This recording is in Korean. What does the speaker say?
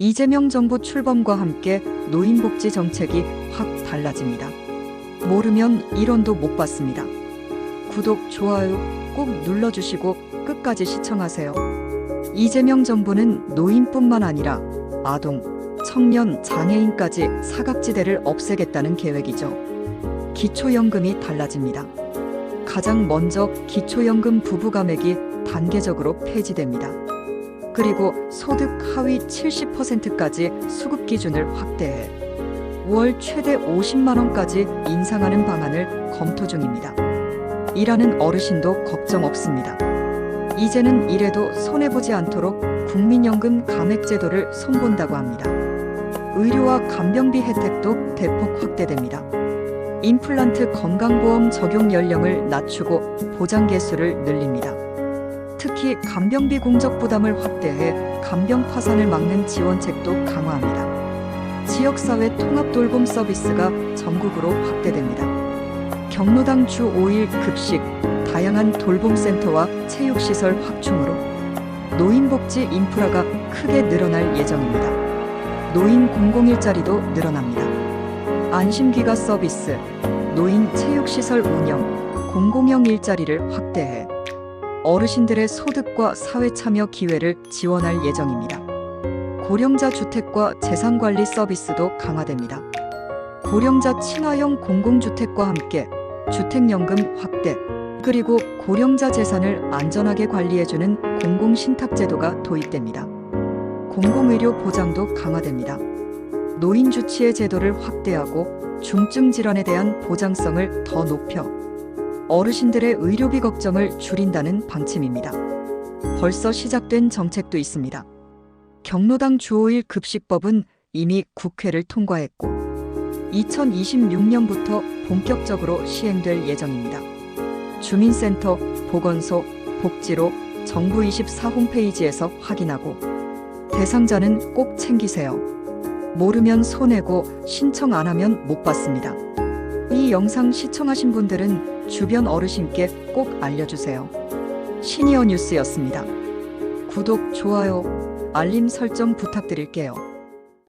이재명 정부 출범과 함께 노인복지 정책이 확 달라집니다. 모르면 1원도 못 받습니다. 구독, 좋아요 꼭 눌러주시고 끝까지 시청하세요. 이재명 정부는 노인뿐만 아니라 아동, 청년, 장애인까지 사각지대를 없애겠다는 계획이죠. 기초연금이 달라집니다. 가장 먼저 기초연금 부부감액이 단계적으로 폐지됩니다. 그리고 소득 하위 70%까지 수급 기준을 확대해 월 최대 50만 원까지 인상하는 방안을 검토 중입니다. 일하는 어르신도 걱정 없습니다. 이제는 이래도 손해보지 않도록 국민연금 감액제도를 손본다고 합니다. 의료와 간병비 혜택도 대폭 확대됩니다. 임플란트 건강보험 적용 연령을 낮추고 보장 개수를 늘립니다. 특히 간병비 공적 부담을 확대해 간병 파산을 막는 지원책도 강화합니다. 지역사회 통합 돌봄 서비스가 전국으로 확대됩니다. 경로당 주 5일 급식, 다양한 돌봄센터와 체육시설 확충으로 노인복지 인프라가 크게 늘어날 예정입니다. 노인 공공 일자리도 늘어납니다. 안심기가 서비스, 노인 체육시설 운영, 공공형 일자리를 확대해 어르신들의 소득과 사회 참여 기회를 지원할 예정입니다. 고령자 주택과 재산 관리 서비스도 강화됩니다. 고령자 친화형 공공주택과 함께 주택연금 확대, 그리고 고령자 재산을 안전하게 관리해주는 공공신탁제도가 도입됩니다. 공공의료 보장도 강화됩니다. 노인 주치의 제도를 확대하고 중증 질환에 대한 보장성을 더 높여 어르신들의 의료비 걱정을 줄인다는 방침입니다. 벌써 시작된 정책도 있습니다. 경로당 주 5일 급식법은 이미 국회를 통과했고 2026년부터 본격적으로 시행될 예정입니다. 주민센터, 보건소, 복지로 정부 24 홈페이지에서 확인하고 대상자는 꼭 챙기세요. 모르면 손해고 신청 안 하면 못 받습니다. 이 영상 시청하신 분들은 주변 어르신께 꼭 알려주세요. 시니어 뉴스였습니다. 구독, 좋아요, 알림 설정 부탁드릴게요.